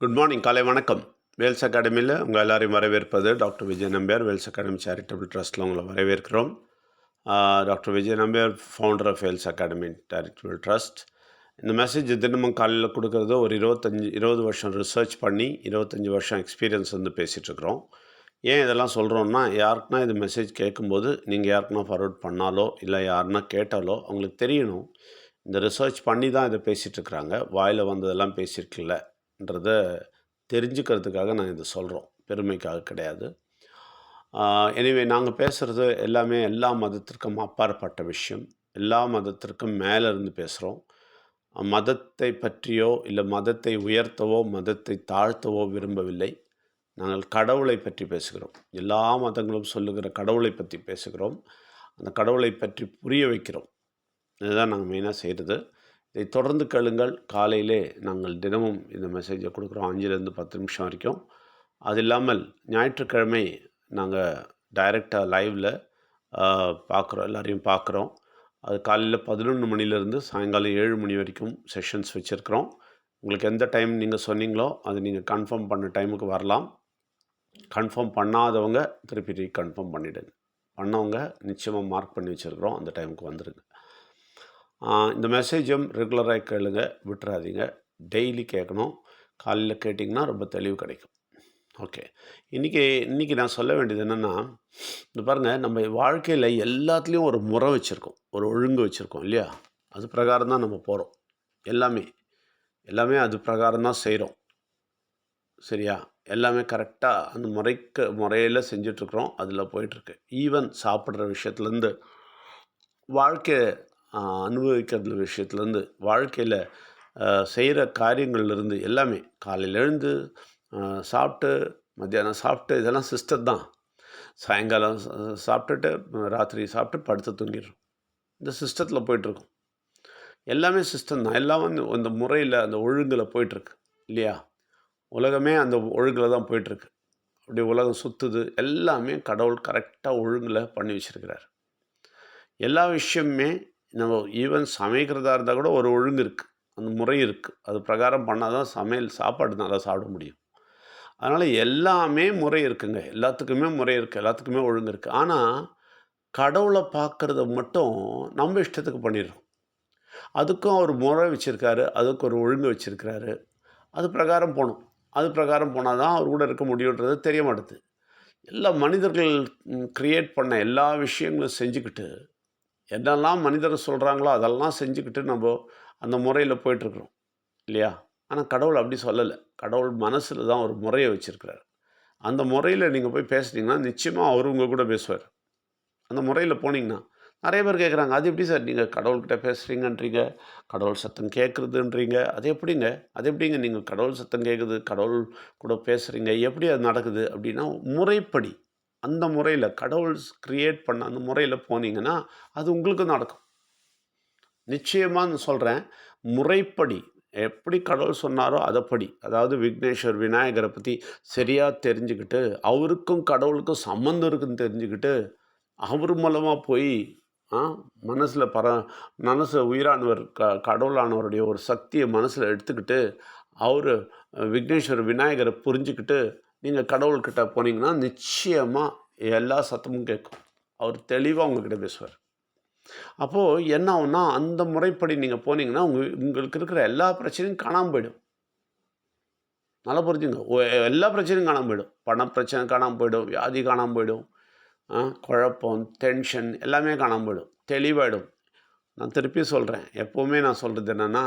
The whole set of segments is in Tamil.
குட் மார்னிங் காலை வணக்கம். வேல்ஸ் அகாடமியில் உங்கள் எல்லாரையும் வரவேற்பது doctor Vijay Nambiar Vels academy charitable ட்ரஸ்ட்டில் உங்களை வரவேற்கிறோம். Doctor Vijay Nambiar founder of Vels academy charitable trust இந்த மெசேஜ் தினமும் காலையில் கொடுக்குறதோ ஒரு இருபத்தஞ்சி இருபது வருஷம் ரிசர்ச் பண்ணி இருபத்தஞ்சி வருஷம் எக்ஸ்பீரியன்ஸ் வந்து பேசிகிட்ருக்குறோம் ஏன் இதெல்லாம் சொல்கிறோன்னா யாருக்குனா இது மெசேஜ் கேட்கும்போது நீங்கள் யாருக்குனா ஃபார்வர்ட் பண்ணாலோ இல்லை யாருன்னா கேட்டாலோ அவங்களுக்கு தெரியணும். இந்த ரிசர்ச் பண்ணி தான் இதை பேசிகிட்ருக்குறாங்க வாயில் வந்ததெல்லாம் பேசியிருக்கலன்றத தெரிஞ்சுக்கிறதுக்காக நான் இதை சொல்கிறோம் பெருமைக்காக கிடையாது. எனிவே நாங்கள் பேசுகிறது எல்லாமே எல்லா மதத்திற்கும் அப்பாற்பட்ட விஷயம். எல்லா மதத்திற்கும் மேலே இருந்து பேசுகிறோம் மதத்தை பற்றியோ இல்லை மதத்தை உயர்த்தவோ மதத்தை தாழ்த்தவோ விரும்பவில்லை. நாங்கள் கடவுளை பற்றி பேசுகிறோம். எல்லா மதங்களும் சொல்லுகிற கடவுளை பற்றி பேசுகிறோம். அந்த கடவுளை பற்றி புரிய வைக்கிறோம். இதுதான் நாங்கள் மெயினாக செய்கிறது இதை தொடர்ந்து கேளுங்கள். காலையிலே நாங்கள் தினமும் இந்த மெசேஜை கொடுக்குறோம். அஞ்சுலேருந்து பத்து நிமிஷம் வரைக்கும். அது இல்லாமல் ஞாயிற்றுக்கிழமை நாங்கள் டைரெக்டாக லைவில் பார்க்குறோம் எல்லாரையும் பார்க்குறோம் அது காலையில் பதினொன்று மணிலேருந்து சாயங்காலம் ஏழு மணி வரைக்கும் செஷன்ஸ் வச்சுருக்குறோம். உங்களுக்கு எந்த டைம் நீங்கள் சொன்னீங்களோ அது நீங்கள் கன்ஃபார்ம் பண்ண டைமுக்கு வரலாம். கன்ஃபார்ம் பண்ணாதவங்க திருப்பி ரீகன்ஃபார்ம் பண்ணிவிடுங்க பண்ணவங்க நிச்சயமாக மார்க் பண்ணி வச்சுருக்குறோம். அந்த டைமுக்கு வந்துடுங்க இந்த மெசேஜும் ரெகுலராக கேளுங்க விட்டுறாதீங்க. டெய்லி கேட்கணும். காலையில் கேட்டிங்கன்னா ரொம்ப தெளிவு கிடைக்கும். ஓகே இன்றைக்கி இன்றைக்கி நான் சொல்ல வேண்டியது என்னென்னா இந்த பாருங்கள் நம்ம வாழ்க்கையில் எல்லாத்துலேயும் ஒரு முறை வச்சுருக்கோம். ஒரு ஒழுங்கு வச்சுருக்கோம் இல்லையா? அது பிரகாரம் தான் நம்ம போகிறோம் எல்லாமே. எல்லாமே அது பிரகாரம் தான் செய்கிறோம் சரியா? எல்லாமே கரெக்டாக அந்த முறைக்கு முறையில் செஞ்சிட்ருக்குறோம். அதில் போயிட்டுருக்கு ஈவன் சாப்பிட்ற விஷயத்துலேருந்து வாழ்க்கை அனுபவிக்கிறது விஷயத்துலேருந்து வாழ்க்கையில் செய்கிற காரியங்கள்லேருந்து எல்லாமே. காலையில் எழுந்து சாப்பிட்டு மத்தியானம் சாப்பிட்டு இதெல்லாம் சிஸ்டம் தான். சாயங்காலம் சாப்பிட்டுட்டு ராத்திரி சாப்பிட்டு படுத்து தூங்கிடுறோம். இந்த சிஸ்டத்தில் போயிட்டுருக்கோம். எல்லாமே சிஸ்டம் தான். எல்லாம் வந்து அந்த முறையில் அந்த ஒழுங்கில் போயிட்டுருக்கு இல்லையா? உலகமே அந்த ஒழுங்கில் தான் போயிட்டுருக்கு. அப்படி உலகம் சுற்றுது எல்லாமே கடவுள் கரெக்டாக ஒழுங்கில் பண்ணி வச்சுருக்கிறார். எல்லா விஷயமுமே நம்ம ஈவன் சமைக்கிறதா இருந்தால் கூட ஒரு ஒழுங்கு இருக்குது அந்த முறை இருக்குது அது பிரகாரம் பண்ணால் தான் சமையல் சாப்பாடு நல்லா சாப்பிட முடியும். அதனால் எல்லாமே முறை இருக்குங்க. எல்லாத்துக்குமே முறை இருக்குது எல்லாத்துக்குமே ஒழுங்கு இருக்குது ஆனால் கடவுளை பார்க்குறத மட்டும் நம்ம இஷ்டத்துக்கு பண்ணிடுறோம். அதுக்கும் அவர் முறை வச்சுருக்காரு. அதுக்கு ஒரு ஒழுங்கு வச்சுருக்கிறாரு. அது பிரகாரம் போகணும் அது பிரகாரம் போனால் தான் அவர் கூட இருக்க முடியுன்றது தெரிய மாட்டுது. எல்லா மனிதர்கள் க்ரியேட் பண்ண எல்லா விஷயங்களும் செஞ்சுக்கிட்டு என்னெல்லாம் மனிதர் சொல்கிறாங்களோ அதெல்லாம் செஞ்சுக்கிட்டு நம்ம அந்த முறையில் போயிட்டுருக்குறோம். இல்லையா? ஆனால் கடவுள் அப்படி சொல்லலை. கடவுள் மனசில் தான் ஒரு முறையை வச்சுருக்கிறார். அந்த முறையில் நீங்கள் போய் பேசுனீங்கன்னா நிச்சயமாக அவர் உங்கள் கூட பேசுவார். அந்த முறையில் போனீங்கன்னா நிறைய பேர் கேட்குறாங்க அது எப்படி சார் நீங்கள் கடவுள்கிட்ட பேசுகிறீங்கன்றீங்க கடவுள் சத்தம் கேட்குறதுன்றீங்க? அது எப்படிங்க? அது எப்படிங்க நீங்கள் கடவுள் சத்தம் கேட்குது? கடவுள் கூட பேசுகிறீங்க எப்படி அது நடக்குது? அப்படின்னா முறைப்படி அந்த முறையில் கடவுள் கிரியேட் பண்ண அந்த முறையில் போனீங்கன்னா அது உங்களுக்கு நடக்கும். நிச்சயமாக நான் சொல்கிறேன் முறைப்படி எப்படி கடவுள் சொன்னாரோ அதைப்படி அதாவது விக்னேஸ்வர் விநாயகரை பற்றி சரியாக தெரிஞ்சுக்கிட்டு அவருக்கும் கடவுளுக்கும் சம்மந்தம் இருக்குன்னு தெரிஞ்சுக்கிட்டு அவர் மூலமாக போய் மனசில் பர மனசு உயிரானவர் க கடவுளானவருடைய ஒரு சக்தியை மனசில் எடுத்துக்கிட்டு அவர் விக்னேஸ்வர் விநாயகரை புரிஞ்சுக்கிட்டு நீங்கள் கடவுள்கிட்ட போனீங்கன்னா நிச்சயமாக எல்லா சத்தமும் கேட்கும். அவர் தெளிவாக உங்ககிட்ட பேசுவார். அப்போது என்ன ஆகும்னா அந்த முறைப்படி நீங்கள் போனீங்கன்னா உங்க உங்களுக்கு இருக்கிற எல்லா பிரச்சனையும் காணாமல் போயிடும். நல்லா புரிஞ்சுங்க. எல்லா பிரச்சனையும் காணாமல் போயிடும். பண பிரச்சனை காணாமல் போயிடும் வியாதி காணாமல் போயிடும் ஆ, குழப்பம் டென்ஷன் எல்லாமே காணாமல் போயிடும். தெளிவாயிடும். நான் திருப்பி சொல்கிறேன் எப்போவுமே நான் சொல்கிறது என்னென்னா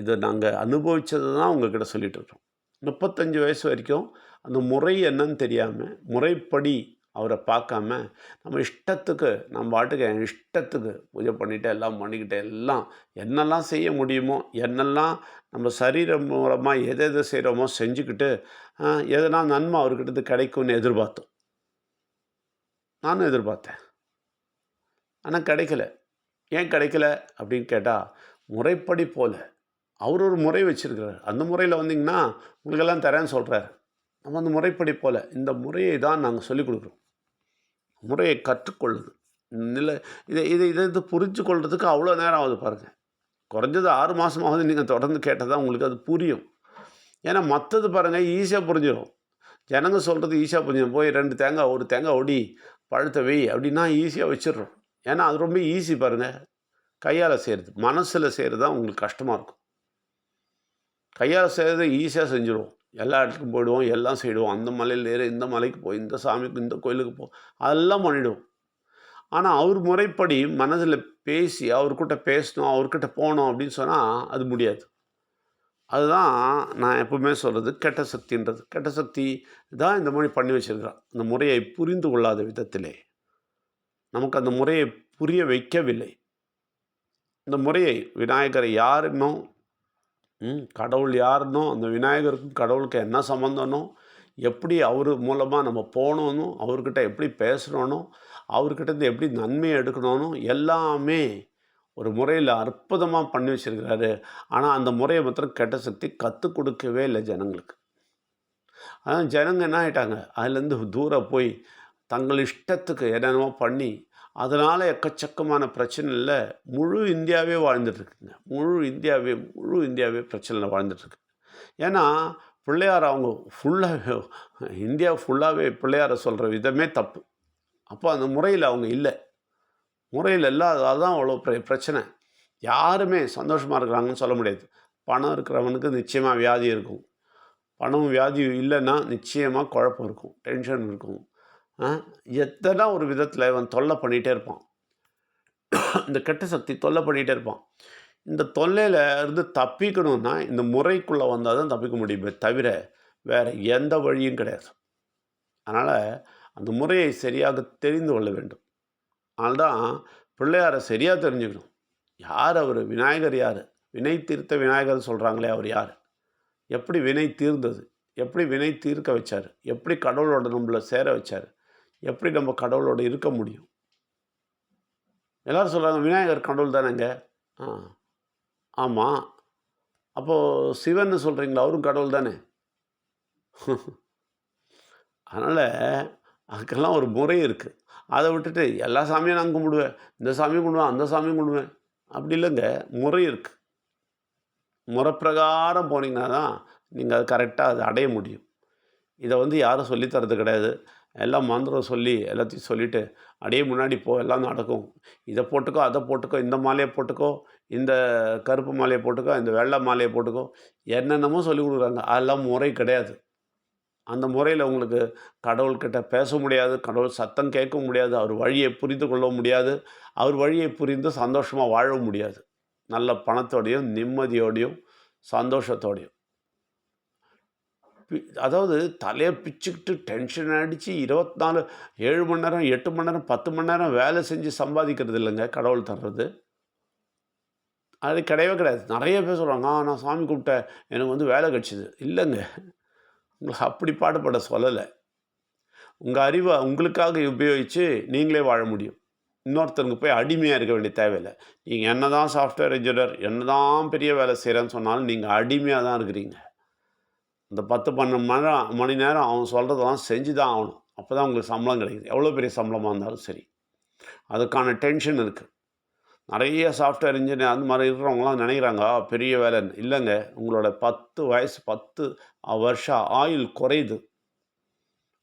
இது நாங்கள் அனுபவித்தது தான் உங்ககிட்ட சொல்லிகிட்டு இருக்கோம். முப்பத்தஞ்சு வயசு வரைக்கும் அந்த முறை என்னன்னு தெரியாமல் முறைப்படி அவரை பார்க்காம நம்ம இஷ்டத்துக்கு நம்ம பாட்டுக்கு என் இஷ்டத்துக்கு பூஜை பண்ணிட்டு எல்லாம் பண்ணிக்கிட்டு எல்லாம் என்னெல்லாம் செய்ய முடியுமோ என்னெல்லாம் நம்ம சரீரம் மூலமாக எதை எதை செய்கிறோமோ செஞ்சுக்கிட்டு எதனா நன்மை அவர்கிட்ட இருந்து கிடைக்கும்னு எதிர்பார்த்தோம். நானும் எதிர்பார்த்தேன். ஆனால் கிடைக்கல. ஏன் கிடைக்கல அப்படின்னு கேட்டால் முறைப்படி போல அவர் ஒரு முறை வச்சுருக்கிறார். அந்த முறையில் வந்தீங்கன்னா உங்களுக்கெல்லாம் தரேன்னு சொல்கிறார் நம்ம அந்த முறைப்படி போல் இந்த முறையை தான் நாங்கள் சொல்லிக் கொடுக்குறோம். முறையை கற்றுக்கொள்ளுது நிலை இதை இதை இதை இது புரிஞ்சு கொள்றதுக்கு அவ்வளோ நேரம் ஆகுது பாருங்கள் குறைஞ்சது ஆறு மாதமாவது நீங்கள் தொடர்ந்து கேட்டால் தான் உங்களுக்கு அது புரியும். ஏன்னா மற்றது பாருங்கள் ஈஸியாக புரிஞ்சிடும் ஜனங்க சொல்கிறது ஈஸியாக புரிஞ்சிடும் போய் ரெண்டு தேங்காய் ஒரு தேங்காய் ஒடி பழுத்த வெய் அப்படின்னா ஈஸியாக வச்சிடுறோம். ஏன்னா அது ரொம்ப ஈஸி பாருங்கள் கையால் செய்கிறது மனசில் செய்கிறது தான் உங்களுக்கு கஷ்டமாக இருக்கும். கையால் செய்கிறது ஈஸியாக செஞ்சுடுவோம் எல்லா இடத்துக்கும் போயிடுவோம் எல்லாம் செய்டுவோம் அந்த மலையில் ஏறு இந்த மலைக்கு போய் இந்த சாமிக்கு இந்த கோயிலுக்கு போ அதெல்லாம் பண்ணிவிடுவோம் ஆனால் அவர் முறைப்படி மனதில் பேசி அவர்கிட்ட பேசணும் அவர்கிட்ட போகணும் அப்படின்னு சொன்னால் அது முடியாது. அதுதான் நான் எப்பவுமே சொல்கிறது கெட்ட சக்தின்றது. கெட்ட சக்தி தான் இந்த மாதிரி பண்ணி வச்சுருக்கிறான். அந்த முறையை புரிந்து கொள்ளாத விதத்திலே நமக்கு அந்த முறையை புரிய வைக்கவில்லை. இந்த முறையை விநாயகரை யாருன்னோ ம், கடவுள் யாருனோ அந்த விநாயகருக்கும் கடவுளுக்கு என்ன சம்மந்தனோ எப்படி அவர் மூலமாக நம்ம போகணும் அவர்கிட்ட எப்படி பேசணும் அவர்கிட்ட இருந்து எப்படி நன்மையை எடுக்கணும் எல்லாமே ஒரு முறையில் அற்புதமாக பண்ணி வச்சிருக்கிறாரு. ஆனால் அந்த முறையை மாத்திரம் கெட்ட சக்தி கற்றுக் கொடுக்கவே இல்லை ஜனங்களுக்கு. அதான் ஜனங்க என்ன ஆயிட்டாங்க? அதுலேருந்து தூரம் போய் தங்கள் இஷ்டத்துக்கு என்னென்னமோ பண்ணி அதனால் எக்கச்சக்கமான பிரச்சனையில் முழு இந்தியாவே வாழ்ந்துட்டுருக்குங்க. முழு இந்தியாவே முழு இந்தியாவே பிரச்சனையில் வாழ்ந்துட்டுருக்கு ஏன்னா பிள்ளையார் அவங்க ஃபுல்லாக இந்தியா ஃபுல்லாகவே பிள்ளையாரை சொல்கிற விதமே தப்பு. அப்போ அந்த முறையில் அவங்க இல்லை. முறையில் இல்லாத அதுதான் அவ்வளோ பிர பிரச்சனை. யாருமே சந்தோஷமாக இருக்கிறாங்கன்னு சொல்ல முடியாது. பணம் இருக்கிறவனுக்கு நிச்சயமாக வியாதி இருக்கும். பணம் வியாதி இல்லைன்னா நிச்சயமாக குழப்பம் இருக்கும் டென்ஷன் இருக்கும். எத்தனை ஒரு விதத்தில் இவன் தொல்லை பண்ணிகிட்டே இருப்பான். இந்த கெட்ட சக்தி தொல்லை பண்ணிகிட்டே இருப்பான். இந்த தொல்லையில் இருந்து தப்பிக்கணும்னா இந்த முறைக்குள்ளே வந்தால் தான் தப்பிக்க முடியுமே தவிர வேறு எந்த வழியும் கிடையாது. அதனால் அந்த முறையை சரியாக தெரிந்து கொள்ள வேண்டும். அதனால்தான் பிள்ளையாரை சரியாக தெரிஞ்சுக்கணும். யார் அவர்? விநாயகர் யார்? வினை தீர்த்த விநாயகர் சொல்கிறாங்களே அவர் யார்? எப்படி வினை தீர்ந்தது? எப்படி வினை தீர்க்க வச்சார்? எப்படி கடவுளோட நம்மளை சேர வச்சார்? எப்படி நம்ம கடவுளோட இருக்க முடியும்? எல்லோரும் சொல்கிறாங்க விநாயகர் கடவுள் தானேங்க. ஆ. ஆமாம் அப்போது சிவன் சொல்கிறீங்களா அவரும் கடவுள் தானே? அதனால் அதுக்கெல்லாம் ஒரு முறை இருக்குது அதை விட்டுட்டு எல்லா சாமியும் நான் கும்பிடுவேன். இந்த சாமியும் கும்பிடுவேன் அந்த சாமியும் கும்பிடுவேன். அப்படி இல்லைங்க. முறை இருக்குது முறைப்பிரகாரம் போனீங்கன்னா தான் நீங்கள் அது கரெக்டாக அதை அடைய முடியும். இதை வந்து யாரும் சொல்லித் தரது கிடையாது. எல்லாம் மந்திரம் சொல்லி எல்லாத்தையும் சொல்லிவிட்டு அப்படியே முன்னாடி போ எல்லாம் நடக்கும். இதை போட்டுக்கோ அதை போட்டுக்கோ இந்த மாலையை போட்டுக்கோ இந்த கருப்பு மாலையை போட்டுக்கோ இந்த வெள்ளை மாலையை போட்டுக்கோ. என்னென்னமோ சொல்லி கொடுக்குறாங்க. அதெல்லாம் முறை கிடையாது. அந்த முறையில் உங்களுக்கு கடவுள்கிட்ட பேச முடியாது கடவுள் சத்தம் கேட்க முடியாது அவர் வழியை புரிந்து கொள்ள முடியாது அவர் வழியை புரிந்து சந்தோஷமாக வாழ முடியாது. நல்ல பணத்தோடையும் நிம்மதியோடையும் சந்தோஷத்தோடையும். அதாவது தலையை பிச்சுக்கிட்டு டென்ஷன் அடித்து இருபத்தி நாலு ஏழு மணி நேரம் எட்டு மணி நேரம் பத்து மணி நேரம் வேலை செஞ்சு சம்பாதிக்கிறது இல்லைங்க கடவுள் தர்றது. அது கிடையவே கிடையாது. நிறைய பேர் சொல்கிறாங்க ஆ நான் சாமி கூப்பிட்டேன் எனக்கு வந்து வேலை கிடச்சிது. இல்லைங்க. உங்களை அப்படி பாடுபட சொல்லலை. உங்கள் அறிவை உங்களுக்காக உபயோகித்து நீங்களே வாழ முடியும். இன்னொருத்தருக்கு போய் அடிமையாக இருக்க வேண்டிய தேவையில்லை. நீங்கள் என்ன தான் சாஃப்ட்வேர் இன்ஜினியர் என்ன தான் பெரிய வேலை செய்கிறேன்னு சொன்னாலும் நீங்கள் அடிமையாக தான் இருக்கிறீங்க. இந்த பத்து பன்னெண்டு மணி நேரம் மணி நேரம் அவன் சொல்கிறதெல்லாம் செஞ்சு தான் ஆகணும். அப்போ தான் உங்களுக்கு சம்பளம் கிடைக்குது. எவ்வளோ பெரிய சம்பளமாக இருந்தாலும் சரி. அதுக்கான டென்ஷன் இருக்குது நிறைய சாஃப்ட்வேர் இன்ஜினியர் அந்த மாதிரி இருக்கிறவங்களாம் நினைக்கிறாங்க பெரிய வேலைன்னு இல்லைங்க. உங்களோட பத்து வயசு பத்து வருஷம் ஆயுள் குறையுது.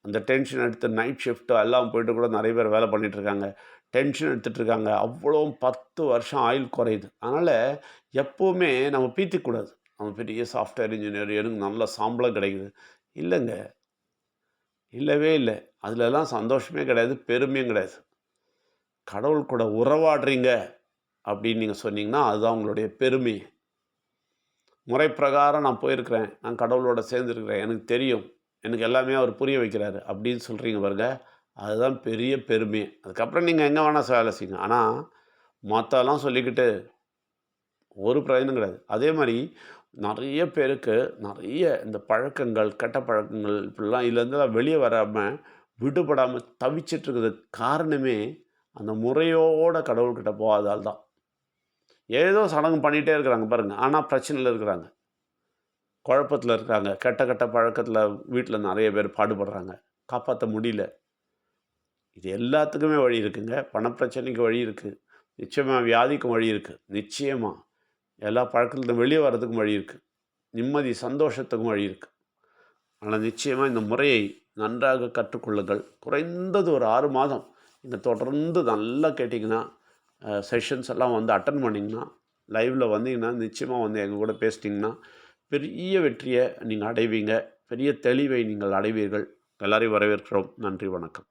அந்த டென்ஷன் எடுத்து நைட் ஷிஃப்ட்டு எல்லாம் போயிட்டு கூட நிறைய பேர் வேலை பண்ணிகிட்ருக்காங்க இருக்காங்க. டென்ஷன் எடுத்துகிட்ருக்காங்க அவ்வளோ பத்து வருஷம் ஆயுள் குறையுது. அதனால் எப்போவுமே நம்ம பீத்திக்கூடாது அவன் பெரிய சாஃப்ட்வேர் இன்ஜினியர் எனக்கு நல்ல சம்பளம் கிடைக்குது. இல்லைங்க. இல்லவே இல்லை. அதுலலாம் சந்தோஷமே கிடையாது பெருமையும் கிடையாது. கடவுள் கூட உறவாடுறீங்க அப்படின்னு நீங்கள் சொன்னீங்கன்னா அதுதான் உங்களுடைய பெருமை. முறை பிரகாரம் நான் போயிருக்கிறேன். நான் கடவுளோட சேர்ந்துருக்கிறேன். எனக்கு தெரியும். எனக்கு எல்லாமே அவர் புரிய வைக்கிறாரு அப்படின்னு சொல்கிறீங்க பாருங்க. அதுதான் பெரிய பெருமை. அதுக்கப்புறம் நீங்கள் எங்கே வேணால் வேலை செய்யுங்க. ஆனால் மற்றெல்லாம் சொல்லிக்கிட்டு ஒரு பிரயோஜனம் கிடையாது. அதே மாதிரி நிறைய பேருக்கு நிறைய இந்த பழக்கங்கள் கெட்ட பழக்கங்கள் இப்படிலாம் இதுலேருந்துலாம் வெளியே வராமல் விடுபடாமல் தவிச்சிட்டு இருக்கிறதுக்கு காரணமே அந்த முறையோட கடவுள்கிட்ட போகாதால் தான். ஏதோ சடங்கு பண்ணிகிட்டே இருக்கிறாங்க பாருங்கள் ஆனால் பிரச்சனையில் இருக்கிறாங்க. குழப்பத்தில் இருக்கிறாங்க. கெட்ட கெட்ட பழக்கத்தில் வீட்டில் நிறைய பேர் பாடுபடுறாங்க. காப்பாற்ற முடியல. இது எல்லாத்துக்குமே வழி இருக்குங்க. பணப்பிரச்சனைக்கு வழி இருக்குது நிச்சயமாக வியாதிக்கும் வழி இருக்குது நிச்சயமாக எல்லா பழக்கத்துலேருந்து வெளியே வர்றதுக்கும் வழி இருக்குது நிம்மதி சந்தோஷத்துக்கும் வழி இருக்குது ஆனால் நிச்சயமாக இந்த முறையை நன்றாக கற்றுக்கொள்ளுங்கள். குறைந்தது ஒரு ஆறு மாதம் நீங்கள் தொடர்ந்து நல்லா கேட்டிங்கன்னா செஷன்ஸ் எல்லாம் வந்து அட்டன் பண்ணிங்கன்னா லைவில் வந்தீங்கன்னா நிச்சயமாக வந்து எங்கள் கூட பேசிட்டிங்கன்னா பெரிய வெற்றியை நீங்கள் அடைவீங்க. பெரிய தெளிவை நீங்கள் அடைவீர்கள். எல்லாரையும் வரவேற்கிறோம். நன்றி வணக்கம்.